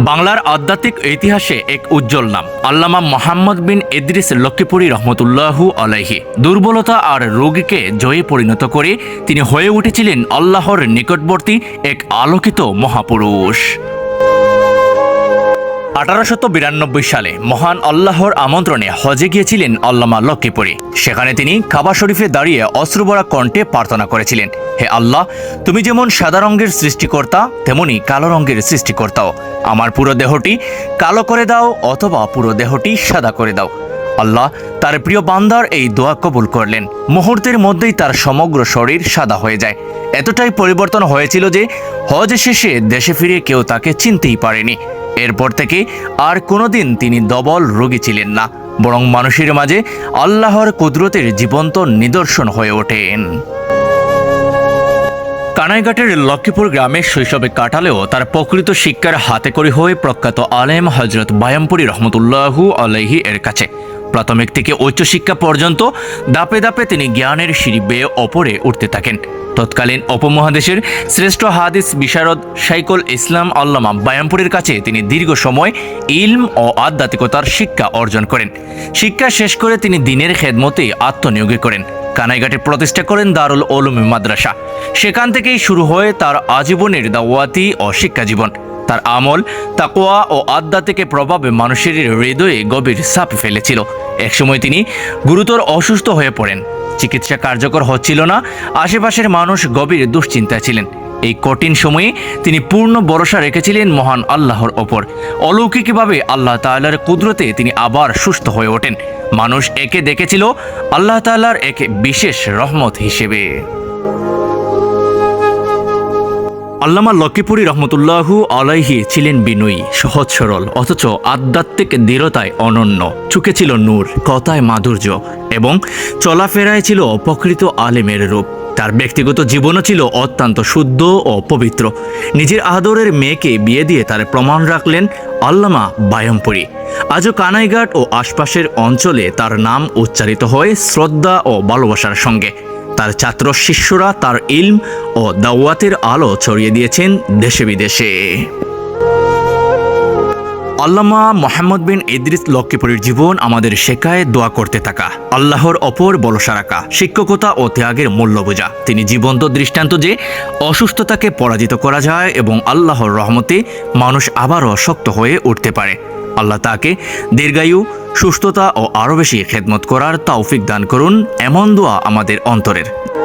বাংলার আধ্যাত্মিক ইতিহাসে এক উজ্জ্বল নাম, আল্লামা মোহাম্মদ বিন ইদ্রিস লক্ষ্মীপুরী রহমতুল্লাহু আলাইহি। দুর্বলতা আর রোগীকে জয়ে পরিণত করে তিনি হয়ে উঠেছিলেন আল্লাহর নিকটবর্তী এক আলোকিত মহাপুরুষ। আঠারোশত বিরানব্বই সালে মহান আল্লাহর আমন্ত্রণে হজে গিয়েছিলেন আল্লামা লক্ষ্মীপুরী। সেখানে তিনি কাবা শরীফে দাঁড়িয়ে অশ্রুবরা কণ্ঠে প্রার্থনা করেছিলেন, হে আল্লাহ, তুমি যেমন সাদা রঙের সৃষ্টিকর্তা, তেমনি কালো রঙের সৃষ্টিকর্তাও। আমার পুরো দেহটি কালো করে দাও অথবা পুরো দেহটি সাদা করে দাও। আল্লাহ তার প্রিয় বান্দার এই দোয়া কবুল করলেন। মুহূর্তের মধ্যেই তার সমগ্র শরীর সাদা হয়ে যায়। এতটাই পরিবর্তন হয়েছিল যে হজ শেষে দেশে ফিরে কেউ তাকে চিনতেই পারেনি। এরপর থেকে আর কোনোদিন তিনি দবল রোগী ছিলেন না, বরং মানুষের মাঝে আল্লাহর কুদরতের জীবন্ত নিদর্শন হয়ে ওঠেন। কানাইঘাটের লক্ষ্মীপুর গ্রামে শৈশবে কাটালেও তার প্রকৃত শিক্ষার হাতে করি হয়ে প্রখ্যাত আলেম হজরত বায়ামপুরি রহমতুল্লাহু আলহি এর কাছে। প্রাথমিক থেকে উচ্চশিক্ষা পর্যন্ত দাপে দাপে তিনি জ্ঞানের সিঁড়ি বেয়ে ওপরে উঠতে থাকেন। তৎকালীন উপমহাদেশের শ্রেষ্ঠ হাদিস বিশারদ শাইকুল ইসলাম আল্লামা বায়ামপুরের কাছে তিনি দীর্ঘ সময় ইলম ও আধ্যাত্মিকতার শিক্ষা অর্জন করেন। শিক্ষা শেষ করে তিনি দিনের খেদমতে আত্মনিয়োগী করেন। কানাইঘাটে প্রতিষ্ঠা করেন দারুল ওলুম মাদ্রাসা। সেখান থেকেই শুরু হয় তার আজীবনের দাওয়াতি ও শিক্ষা জীবন। তার আমল তাকোয়া ও আধ্যাত্মিক প্রভাবে মানুষের হৃদয়ে গভীর ছাপ ফেলেছিল। একসময় তিনি গুরুতর অসুস্থ হয়ে পড়েন। চিকিৎসা কার্যকর হচ্ছিল না, আশেপাশের মানুষ গভীর দুশ্চিন্তায় ছিলেন। এই কঠিন সময়ে তিনি পূর্ণ ভরসা রেখেছিলেন মহান আল্লাহর ওপর। অলৌকিকভাবে আল্লাহ তাআলার কুদরতে তিনি আবার সুস্থ হয়ে ওঠেন। মানুষ একে দেখেছিল, আল্লাহ তাআলার একে বিশেষ রহমত হিসেবে। আল্লামা লক্ষ্মীপুরী রহমতুল্লাহু আলাইহি ছিলেন বিনয়ী, সহজ সরল, অথচ আধ্যাত্মিক দৃঢ়তায় অনন্য। চুকে ছিল নূর, কথায় মাধুর্য এবং চলাফেরায় ছিল প্রকৃত আলেমের রূপ। তার ব্যক্তিগত জীবনও ছিল অত্যন্ত শুদ্ধ ও পবিত্র। নিজের আদরের মেয়েকে বিয়ে দিয়ে তার প্রমাণ রাখলেন আল্লামা বায়মপুরী। আজও কানাইঘাট ও আশপাশের অঞ্চলে তার নাম উচ্চারিত হয় শ্রদ্ধা ও ভালোবাসার সঙ্গে। তার ছাত্র শিষ্যরা তার ইলম ও দাওয়াতের আলো ছড়িয়ে দিয়েছেন দেশে বিদেশে। আল্লামা মোহাম্মদ বিন ইদ্রিস লক্ষ্মীপুরীর জীবন আমাদের শেখায় দোয়া করতে থাকা, আল্লাহর অপর বলসা রাখা, শিক্ষকতা ও ত্যাগের মূল্য বোঝা। তিনি জীবন্ত দৃষ্টান্ত যে অসুস্থতাকে পরাজিত করা যায় এবং আল্লাহর রহমতে মানুষ আবারও শক্ত হয়ে উঠতে পারে। আল্লাহ তাকে দীর্ঘায়ু সুস্থতা ও আরও বেশি খেদমত করার তৌফিক দান করুন। এমন দোয়া আমাদের অন্তরের।